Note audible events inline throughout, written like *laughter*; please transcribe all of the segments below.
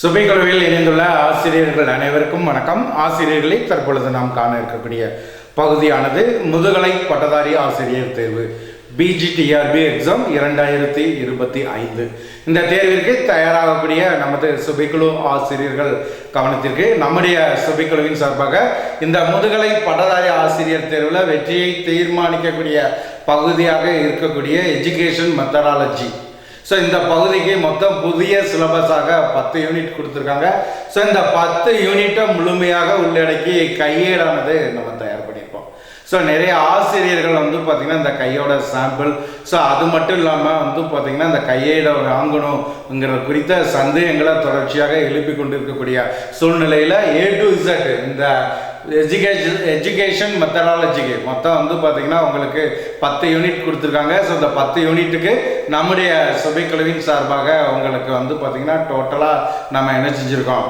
சுபைக்குழுவில் இணைந்துள்ள ஆசிரியர்கள் அனைவருக்கும் வணக்கம். ஆசிரியர்களை தற்பொழுது நாம் காண இருக்கக்கூடிய பகுதியானது முதுகலை பட்டதாரி ஆசிரியர் தேர்வு பிஜிடிஆர்பி எக்ஸாம் இரண்டாயிரத்தி இருபத்தி ஐந்து. இந்த தேர்விற்கு தயாராகக்கூடிய நமது சுபைக்குழு ஆசிரியர்கள் கவனத்திற்கு நம்முடைய சுபைக்குழுவின் சார்பாக இந்த முதுகலை பட்டதாரி ஆசிரியர் தேர்வில் வெற்றியை தீர்மானிக்கக்கூடிய பகுதியாக இருக்கக்கூடிய எஜுகேஷன் மெத்தடாலஜி ஸோ இந்த பகுதிக்கு மொத்தம் புதிய சிலபஸாக பத்து யூனிட் கொடுத்துருக்காங்க. ஸோ இந்த பத்து யூனிட்டை முழுமையாக உள்ளடக்கி கையேடானது நம்ம தயார் பண்ணியிருக்கோம். ஸோ நிறைய ஆசிரியர்கள் வந்து பார்த்திங்கன்னா இந்த கையோட சாம்பிள் ஸோ அது மட்டும் இல்லாமல் வந்து பார்த்திங்கன்னா இந்த கையேடை வாங்கணுங்கிற குறித்த சந்தேகங்களை தொடர்ச்சியாக எழுப்பி கொண்டிருக்கக்கூடிய சூழ்நிலையில் ஏ டு இசட் இந்த எஜுகேஷன் எஜுகேஷன் மெத்தடாலஜிக்கு மொத்தம் வந்து பார்த்தீங்கன்னா உங்களுக்கு பத்து யூனிட் கொடுத்துருக்காங்க. ஸோ இந்த பத்து யூனிட்டுக்கு நம்முடைய சுபைக்குழுவின் சார்பாக உங்களுக்கு வந்து பார்த்தீங்கன்னா டோட்டலாக நம்ம என்ன செஞ்சுருக்கோம்?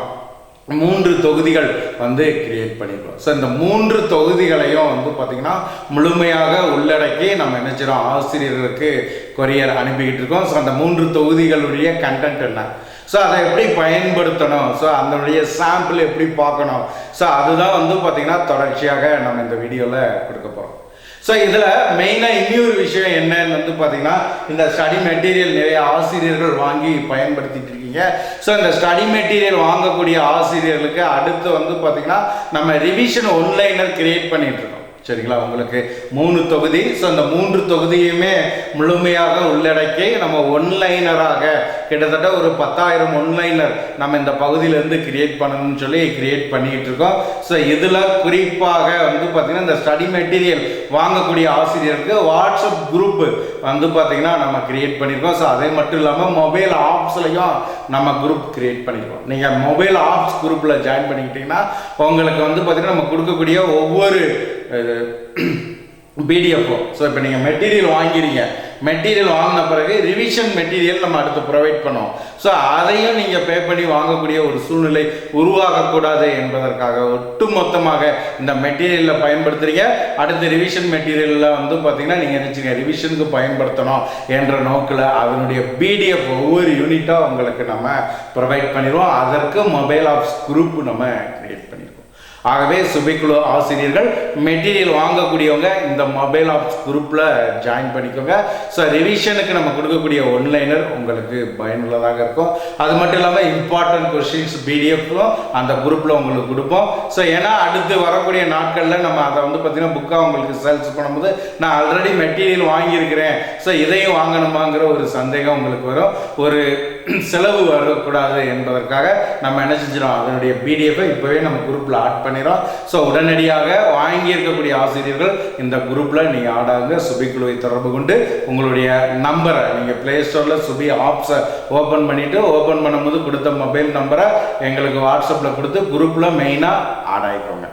மூன்று தொகுதிகள் வந்து கிரியேட் பண்ணியிருக்கோம் ஸோ இந்த மூன்று தொகுதிகளையும் வந்து பார்த்திங்கன்னா முழுமையாக உள்ளடக்கி நம்ம என்ன செய்கிறோம் ஆசிரியர்களுக்கு கொரியர் அனுப்பிக்கிட்டு இருக்கோம். ஸோ அந்த மூன்று தொகுதிகளுடைய கண்டென்ட் என்ன? ஸோ அதை எப்படி பயன்படுத்தணும்? ஸோ அதனுடைய சாம்பிள் எப்படி பார்க்கணும்? ஸோ அதுதான் வந்து பார்த்திங்கன்னா தொடர்ச்சியாக நம்ம இந்த வீடியோவில் கொடுக்க போகிறோம் ஸோ இதில் மெயினாக இன்னொரு விஷயம் என்னன்னு வந்து பார்த்தீங்கன்னா இந்த ஸ்டடி மெட்டீரியல் நிறைய ஆசிரியர்கள் வாங்கி பயன்படுத்திட்டு இருக்கீங்க. ஸோ இந்த ஸ்டடி மெட்டீரியல் வாங்கக்கூடிய ஆசிரியர்களுக்கு அடுத்து வந்து பார்த்தீங்கன்னா நம்ம ரிவிஷன் ஒன்லைனர் கிரியேட் பண்ணிட்டு இருக்கோம். சரிங்களா? உங்களுக்கு மூணு தொகுதி. ஸோ அந்த மூன்று தொகுதியுமே முழுமையாக உள்ளடக்கி நம்ம ஒன்லைனராக கிட்டத்தட்ட ஒரு பத்தாயிரம் ஒன்லைனர் நம்ம இந்த பகுதியிலேருந்து கிரியேட் பண்ணணும்னு சொல்லி கிரியேட் பண்ணிக்கிட்டு இருக்கோம். ஸோ இதில் குறிப்பாக வந்து பார்த்திங்கன்னா இந்த ஸ்டடி மெட்டீரியல் வாங்கக்கூடிய ஆசிரியருக்கு வாட்ஸ்அப் குரூப் வந்து பார்த்திங்கன்னா நம்ம கிரியேட் பண்ணியிருக்கோம் ஸோ அதே மட்டும் இல்லாமல் மொபைல் ஆப்ஸ்லையும் நம்ம குரூப் கிரியேட் பண்ணியிருக்கோம் நீங்கள் மொபைல் ஆப்ஸ் குரூப்பில் ஜாயின் பண்ணிக்கிட்டிங்கன்னா உங்களுக்கு வந்து பார்த்திங்கன்னா நம்ம கொடுக்கக்கூடிய ஒவ்வொரு பிடிஎஃப்ஓ ஸோ இப்போ நீங்கள் மெட்டீரியல் வாங்கிறீங்க மெட்டீரியல் வாங்கின பிறகு ரிவிஷன் மெட்டீரியல் நம்ம அடுத்து ப்ரொவைட் பண்ணோம் ஸோ அதையும் நீங்கள் பே பண்ணி வாங்கக்கூடிய ஒரு சூழ்நிலை உருவாகக்கூடாது என்பதற்காக ஒட்டு மொத்தமாக இந்த மெட்டீரியலில் பயன்படுத்துறீங்க. அடுத்து ரிவிஷன் மெட்டீரியலில் வந்து பார்த்தீங்கன்னா நீங்கள் நினச்சிங்க ரிவிஷனுக்கு பயன்படுத்தணும் என்ற நோக்கில் அதனுடைய பிடிஎஃப் ஒவ்வொரு யூனிட்டாக உங்களுக்கு நம்ம ப்ரொவைட் பண்ணிடுவோம். அதற்கு மொபைல் ஆப்ஸ் குரூப் நம்ம கிரியேட் ஆகவே சுபைக்குழு ஆசிரியர்கள் மெட்டீரியல் வாங்கக்கூடியவங்க இந்த மொபைல் ஆப்ஸ் குரூப்பில் ஜாயின் பண்ணிக்கோங்க. ஸோ ரிவிஷனுக்கு நம்ம கொடுக்கக்கூடிய ஒன்லைனர் உங்களுக்கு பயனுள்ளதாக இருக்கும். அது மட்டும் இல்லாமல் இம்பார்ட்டன்ட் கொஸ்டின்ஸ் பிடிஎஃப்பும் அந்த குரூப்பில் உங்களுக்கு கொடுப்போம். ஸோ ஏன்னா அடுத்து வரக்கூடிய நாட்களில் நம்ம அதை வந்து பார்த்திங்கன்னா புக்காக உங்களுக்கு சேல்ஸ் பண்ணும்போது நான் ஆல்ரெடி மெட்டீரியல் வாங்கியிருக்கிறேன். ஸோ இதையும் வாங்கணுமாங்கிற ஒரு சந்தேகம் உங்களுக்கு வரும். ஒரு *clears throat* செலவு வரக்கூடாது என்பதற்காக நம்ம என்ன செஞ்சிடும் அதனுடைய பிடிஎஃபை இப்போவே நம்ம குரூப்பில் ஆட் பண்ணி பண்ணிடுறோம் ஸோ உடனடியாக வாங்கியிருக்கக்கூடிய ஆசிரியர்கள் இந்த குரூப்பில் நீங்கள் ஆடாங்க சுபி குழுவை தொடர்பு கொண்டு உங்களுடைய நம்பரை நீங்கள் ப்ளே ஸ்டோரில் சுபி ஆப்ஸை ஓப்பன் பண்ணிவிட்டு ஓப்பன் பண்ணும்போது கொடுத்த மொபைல் நம்பரை எங்களுக்கு வாட்ஸ்அப்பில் கொடுத்து குரூப்பில் மெயினாக ஆட் ஆகிக்கோங்க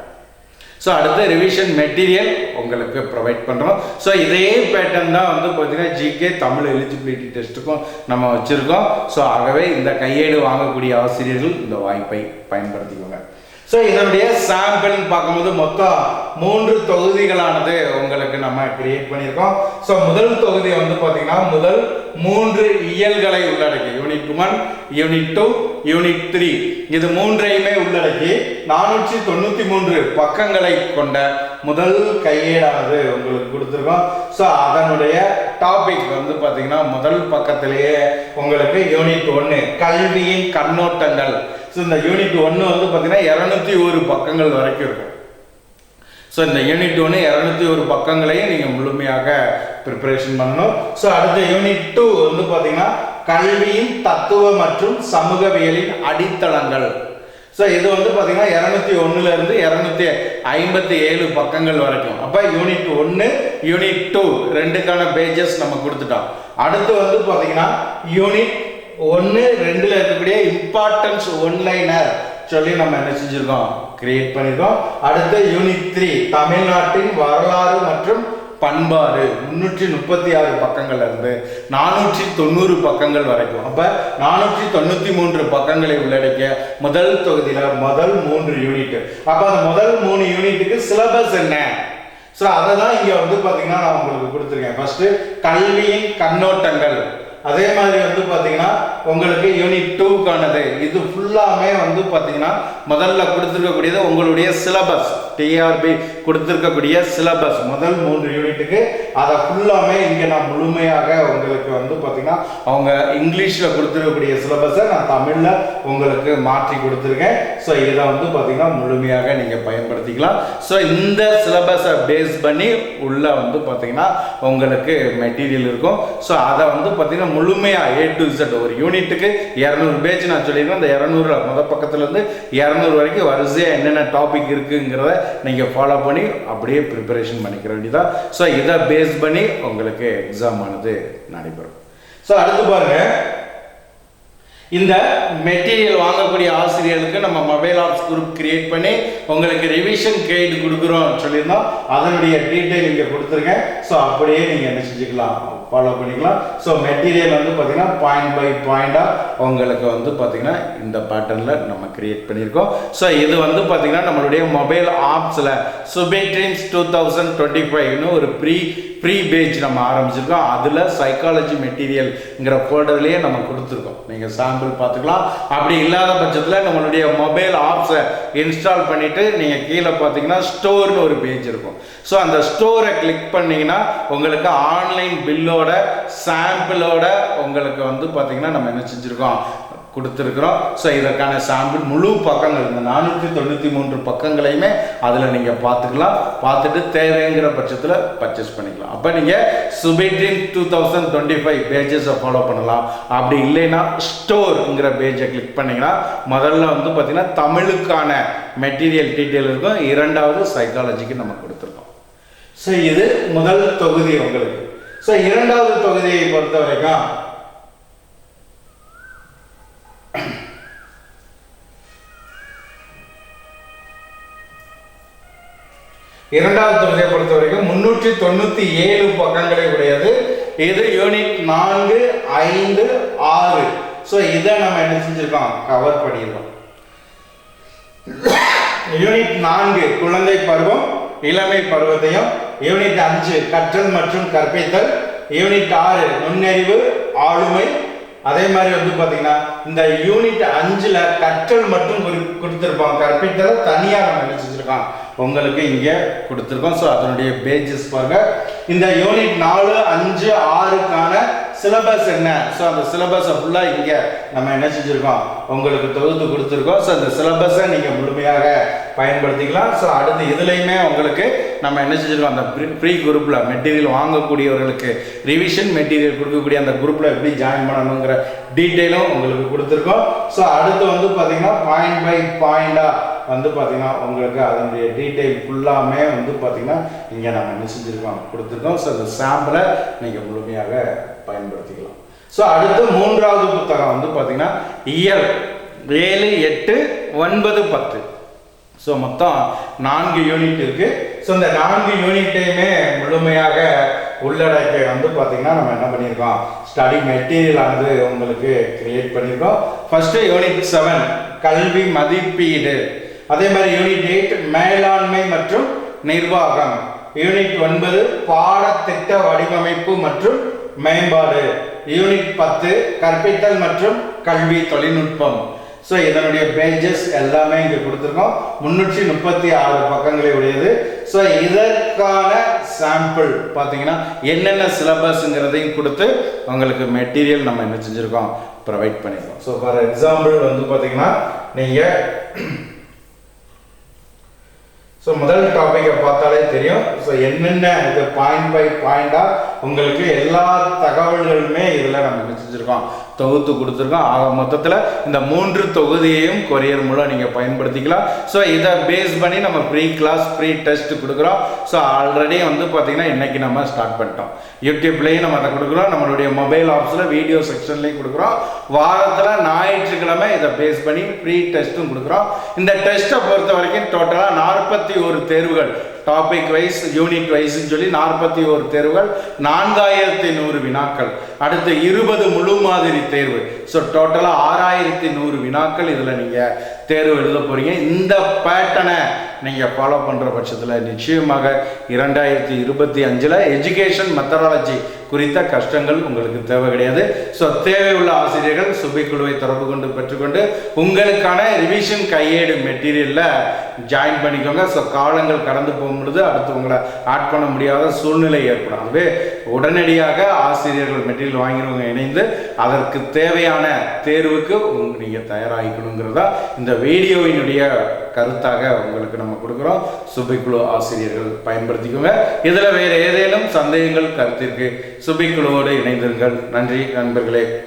ஸோ அடுத்து ரிவிஷன் மெட்டீரியல் உங்களுக்கு ப்ரொவைட் பண்ணுறோம் ஸோ இதே பேட்டர்ன் தான் வந்து பார்த்தீங்கன்னா ஜிகே தமிழ் எலிஜிபிலிட்டி டெஸ்ட்டுக்கும் நம்ம வச்சுருக்கோம். ஸோ ஆகவே இந்த கையேடு வாங்கக்கூடிய ஆசிரியர்கள் இந்த வாய்ப்பை பயன்படுத்திக்கோங்க. ஸோ இதனுடைய சாம்பிள் பார்க்கும்போது மொத்தம் மூன்று தொகுதிகளானது உங்களுக்கு நம்ம கிரியேட் பண்ணியிருக்கோம். ஸோ முதல் தொகுதி வந்து பார்த்தீங்கன்னா முதல் மூன்று இயல்களை உள்ளடக்கி unit one unit two unit three இது மூன்றையுமே உள்ளடக்கி நானூற்றி தொண்ணூற்றி மூன்று பக்கங்களை கொண்ட முதல் கையேடானது உங்களுக்கு கொடுத்துருக்கோம். ஸோ அதனுடைய டாபிக் வந்து பார்த்தீங்கன்னா முதல் பக்கத்திலேயே உங்களுக்கு யூனிட் ஒன்று கல்வியின் கண்ணோட்டங்கள். ஸோ இந்த யூனிட் ஒன்று வந்து பார்த்தீங்கன்னா இரநூத்தி ஒரு பக்கங்கள் வரைக்கும் இருக்கும். ஸோ இந்த யூனிட் ஒன்று இரநூத்தி ஒரு பக்கங்களையும் நீங்கள் முழுமையாக ப்ரிப்பரேஷன் பண்ணணும். ஸோ அடுத்த யூனிட் டூ வந்து பார்த்தீங்கன்னா கல்வியின் தத்துவ மற்றும் சமூகவியலின் அடித்தளங்கள். ஸோ இது வந்து பார்த்தீங்கன்னா இரநூத்தி ஒன்றுலேருந்து இரநூத்தி ஐம்பத்தி ஏழு பக்கங்கள் வரைக்கும். அப்போ யூனிட் ஒன்று யூனிட் டூ ரெண்டுக்கான பேஜஸ் நம்ம கொடுத்துட்டோம். அடுத்து வந்து பார்த்தீங்கன்னா யூனிட் ஒன்று ரெண்டில் இருக்கக்கூடிய இம்பார்ட்டன்ஸ் ஒன்லைனர் சொல்லி நம்ம என்ன செஞ்சுருக்கோம்? கிரியேட் பண்ணியிருக்கோம் அடுத்து யூனிட் த்ரீ தமிழ்நாட்டின் வரலாறு மற்றும் பண்பாடு. முன்னூற்றி முப்பத்தி ஆறு பக்கங்கள்ல இருந்து நானூற்றி தொண்ணூறு பக்கங்கள் வரைக்கும். அப்போ நானூற்றி தொண்ணூற்றி மூன்று பக்கங்களை உள்ளடக்கிய முதல் தொகுதியில் முதல் மூன்று யூனிட் அப்போ அந்த முதல் மூணு யூனிட்டுக்கு சிலபஸ் என்ன? ஸோ அதை தான் இங்கே வந்து பார்த்தீங்கன்னா நான் உங்களுக்கு கொடுத்துருக்கேன். ஃபர்ஸ்ட் கல்வியின் கண்ணோட்டங்கள். அதே மாதிரி வந்து பார்த்தீங்கன்னா உங்களுக்கு யூனிட் டூக்கானது இது ஃபுல்லாமே வந்து பார்த்தீங்கன்னா முதல்ல கொடுத்துருக்கக்கூடியது உங்களுடைய சிலபஸ் டிஆர்பி கொடுத்துருக்கக்கூடிய சிலபஸ் முதல் மூன்று யூனிட்டுக்கு அதை ஃபுல்லாமே இங்கே நான் முழுமையாக உங்களுக்கு வந்து பார்த்தீங்கன்னா அவங்க இங்கிலீஷில் கொடுத்துருக்கக்கூடிய சிலபஸை நான் தமிழில் உங்களுக்கு மாற்றி கொடுத்துருக்கேன். ஸோ இதை வந்து பார்த்தீங்கன்னா முழுமையாக நீங்கள் பயன்படுத்திக்கலாம். ஸோ இந்த சிலபஸை பேஸ் பண்ணி உள்ளே வந்து பார்த்தீங்கன்னா உங்களுக்கு மெட்டீரியல் இருக்கும். ஸோ அதை வந்து பார்த்தீங்கன்னா முழுமையாக ஏ டு இசட் ஒரு யூனிட்டுக்கு இரநூறு பேஜ் நான் சொல்லியிருக்கேன் அந்த இரநூறு முத பக்கத்துலேருந்து இரநூறு வரைக்கும் வரிசையாக என்னென்ன டாபிக் இருக்குங்கிறத நீங்கள் ஃபாலோ பண்ணி அப்படியே ப்ரிப்பரேஷன் பண்ணிக்கிற வேண்டியதான் ஸோ இதை பேஸ் பண்ணி உங்களுக்கு எக்ஸாம் ஆனது நடைபெறும். ஸோ அடுத்து பாருங்கள் இந்த மெட்டீரியல் வாங்கக்கூடிய ஆசிரியர்களுக்கு நம்ம மொபைல் ஆப்ஸ் குரூப் கிரியேட் பண்ணி உங்களுக்கு ரிவிஷன் கைடு கொடுக்குறோம் சொல்லியிருந்தோம். அதனுடைய டீட்டெயில் இங்கே கொடுத்துருக்கேன். ஸோ அப்படியே நீங்கள் என்ன செஞ்சுக்கலாம்? ஃபாலோ பண்ணிக்கலாம். ஸோ மெட்டீரியல் வந்து பார்த்தீங்கன்னா பாயிண்ட் பை பாயிண்டாக உங்களுக்கு வந்து பார்த்தீங்கன்னா இந்த பேட்டர்னில் நம்ம கிரியேட் பண்ணியிருக்கோம். ஸோ இது வந்து பார்த்தீங்கன்னா நம்மளுடைய மொபைல் ஆப்ஸில் சுபேட்ரின்ஸ் டூ தௌசண்ட் டுவெண்ட்டி ஃபைவ்னு ஒரு ப்ரீ ப்ரீ பேஜ் நம்ம ஆரம்பிச்சிருக்கோம். அதில் சைக்காலஜி மெட்டீரியல்ங்கிற ஃபோல்டர்லேயே நம்ம கொடுத்துருக்கோம். நீங்கள் சாம்பிள் பார்த்துக்கலாம். அப்படி இல்லாத பட்சத்தில் நம்மளுடைய மொபைல் ஆப்ஸை இன்ஸ்டால் பண்ணிவிட்டு நீங்கள் கீழே பார்த்தீங்கன்னா ஸ்டோர்னு ஒரு பேஜ் இருக்கும். ஸோ அந்த ஸ்டோரை கிளிக் பண்ணீங்கன்னா உங்களுக்கு ஆன்லைன் ஃபோட்டோவோட சாம்பிளோட உங்களுக்கு வந்து பார்த்தீங்கன்னா நம்ம என்ன செஞ்சுருக்கோம்? கொடுத்துருக்குறோம். ஸோ இதற்கான சாம்பிள் முழு பக்கங்கள் இந்த நானூற்றி தொண்ணூற்றி மூன்று பக்கங்களையுமே அதில் நீங்கள் பார்த்துக்கலாம். பார்த்துட்டு தேவைங்கிற பட்சத்தில் பர்ச்சேஸ் பண்ணிக்கலாம். அப்போ நீங்கள் சுபேட்ரின் டூ தௌசண்ட் டுவெண்ட்டி ஃபைவ் பேஜஸை ஃபாலோ பண்ணலாம். அப்படி இல்லைன்னா ஸ்டோருங்கிற பேஜை கிளிக் பண்ணிங்கன்னா முதல்ல வந்து பார்த்திங்கன்னா தமிழுக்கான மெட்டீரியல் டீட்டெயில் இருக்கும். இரண்டாவது சைக்காலஜிக்கு நம்ம கொடுத்துருக்கோம். ஸோ இது முதல் தொகுதி உங்களுக்கு. ஸோ இரண்டாவது தொகுதியை பொறுத்த வரைக்கும் இரண்டாவது தொகுதியை பொறுத்த வரைக்கும் முன்னூற்றி தொண்ணூத்தி ஏழு பக்கங்களை உடையது. இது யூனிட் நான்கு ஐந்து ஆறு. ஸோ இதை நம்ம என்ன செஞ்சிருக்கோம்? கவர் பண்ணியிருக்கோம் யூனிட் நான்கு குழந்தை பருவம் இளமை பருவத்தையும் யூனிட் அஞ்சு கற்றல் மற்றும் கற்பித்தல். யூனிட் ஆறு நுண்ணறிவு ஆளுமை. அதே மாதிரி வந்து பார்த்தீங்கன்னா இந்த யூனிட் அஞ்சில் கற்றல் மட்டும் கொடுத்துருப்பாங்க. கொடுத்திருப்போம் கற்பித்தல் நம்ம என்ன செஞ்சிருக்கோம் உங்களுக்கு இங்கே கொடுத்துருக்கோம். ஸோ அதனுடைய பேஜஸ் பாருங்கள் இந்த யூனிட் நாலு அஞ்சு ஆறுக்கான சிலபஸ் என்ன? ஸோ அந்த சிலபஸை ஃபுல்லாக இங்கே நம்ம என்ன செஞ்சுருக்கோம்? உங்களுக்கு தொகுத்து கொடுத்துருக்கோம். ஸோ அந்த சிலபஸை நீங்கள் முழுமையாக பயன்படுத்திக்கலாம். ஸோ அடுத்து இதுலேயுமே உங்களுக்கு நம்ம என்ன செஞ்சுருக்கோம்? அந்த ப்ரீ குரூப்பில் மெட்டீரியல் வாங்கக்கூடியவர்களுக்கு ரிவிஷன் மெட்டீரியல் கொடுக்கக்கூடிய அந்த குரூப்பில் எப்படி ஜாயின் பண்ணணுங்கிற டீட்டெயிலும் உங்களுக்கு கொடுத்துருக்கோம். ஸோ அடுத்து வந்து பார்த்தீங்கன்னா பாயிண்ட் பை பாயிண்டாக வந்து பார்த்தீங்கன்னா உங்களுக்கு அதனுடைய டீட்டெயில் ஃபுல்லாமே வந்து பார்த்தீங்கன்னா இங்கே நம்ம என்ன செஞ்சுருக்கோம்? கொடுத்துருக்கோம். ஸோ அந்த சாம்பிளை நீங்கள் முழுமையாக பயன்படுத்திக்கலாம். ஸோ அடுத்து மூன்றாவது புத்தகம் வந்து பார்த்தீங்கன்னா இயல் ஏழு எட்டு ஒன்பது பத்து. ஸோ மொத்தம் நான்கு யூனிட் இருக்குது ஸோ இந்த நான்கு யூனிட்டையுமே முழுமையாக உள்ளடக்க வந்து பார்த்தீங்கன்னா நம்ம என்ன பண்ணியிருக்கோம் ஸ்டடி மெட்டீரியல் ஆனது உங்களுக்கு கிரியேட் பண்ணியிருக்கோம் ஃபஸ்ட்டு யூனிட் செவன் கல்வி மதிப்பீடு. அதே மாதிரி யூனிட் எயிட் மேலாண்மை மற்றும் நிர்வாகம். யூனிட் ஒன்பது பாடத்திட்ட வடிவமைப்பு மற்றும் மேம்பாடு. யூனிட் பத்து கற்பித்தல் மற்றும் கல்வி தொழில்நுட்பம். ஸோ இதனுடைய பேஜஸ் எல்லாமே இங்கே கொடுத்துருக்கோம். முன்னூற்றி முப்பத்தி ஆறு பக்கங்களை உடையது. ஸோ இதற்கான சாம்பிள் பார்த்தீங்கன்னா என்னென்ன சிலபஸ்ங்கிறதையும் கொடுத்து உங்களுக்கு மெட்டீரியல் நம்ம என்ன செஞ்சுருக்கோம்? ப்ரொவைட் பண்ணியிருக்கோம் ஸோ ஃபார் எக்ஸாம்பிள் வந்து பார்த்தீங்கன்னா நீங்கள் ஸோ முதல் டாப்பிக்கை பார்த்தாலே தெரியும். ஸோ என்னென்ன இது பாயிண்ட் பை பாயிண்டாக உங்களுக்கு எல்லா தகவல்களுமே இதில் நம்ம என்ன தொகுத்து கொடுத்துருக்கோம். ஆக மொத்தத்தில் இந்த மூன்று தொகுதியையும் கொரியர் மூலம் நீங்கள் பயன்படுத்திக்கலாம். ஸோ இதை பேஸ் பண்ணி நம்ம ப்ரீ கிளாஸ் ப்ரீ டெஸ்ட் கொடுக்குறோம். ஸோ ஆல்ரெடி வந்து பார்த்தீங்கன்னா இன்றைக்கி நம்ம ஸ்டார்ட் பண்ணிட்டோம். யூடியூப்லேயும் நம்ம அதை கொடுக்குறோம். நம்மளுடைய மொபைல் ஆப்ஸில் வீடியோ செக்ஷன்லேயும் கொடுக்குறோம். வாரத்தில் ஞாயிற்றுக்கிழமை இதை பேஸ் பண்ணி ப்ரீ டெஸ்ட்டும் கொடுக்குறோம். இந்த டெஸ்ட்டை பொறுத்த வரைக்கும் டோட்டலாக நாற்பத்தி ஒரு தேர்வுகள். டாபிக் வைஸ் யூனிட் வைஸ்ன்னு சொல்லி நாற்பத்தி ஒரு தேர்வுகள் நான்காயிரத்தி நூறு வினாக்கள். அடுத்து இருபது முழு மாதிரி தேர்வு. ஸோ டோட்டலாக ஆறாயிரத்தி நூறு வினாக்கள் இதில் நீங்கள் தேர்வு எழுத போகிறீங்க இந்த பேட்டனை நீங்கள் ஃபாலோ பண்ணுற பட்சத்தில் நிச்சயமாக இரண்டாயிரத்தி இருபத்தி அஞ்சில் எஜுகேஷன் மெத்தடாலஜி குறித்த கஷ்டங்கள் உங்களுக்கு தேவை கிடையாது. ஸோ தேவையுள்ள ஆசிரியர்கள் சுபைக்குழுவை தொடர்பு கொண்டு பெற்றுக்கொண்டு உங்களுக்கான ரிவிஷன் கையேடு மெட்டீரியலில் ஜாயின் பண்ணிக்கோங்க. ஸோ காலங்கள் கடந்து போகும்பொழுது அடுத்து உங்களை ஆட் பண்ண முடியாத சூழ்நிலை ஏற்படும். அதுவே உடனடியாக ஆசிரியர்கள் மெட்டீரியல் வாங்கினவங்க இணைந்து அதற்கு தேவையான தேர்வுக்கு நீங்கள் தயாராகிக்கணுங்கிறதா இந்த வீடியோவினுடைய கருத்தாக உங்களுக்கு நம்ம கொடுக்குறோம். சுபைக்குழு ஆசிரியர்கள் பயன்படுத்திக்கோங்க. இதில் வேறு ஏதேனும் சந்தேகங்கள் கருத்திற்கு சுபைக்குழுவோடு இணைந்திருங்கள். நன்றி நண்பர்களே.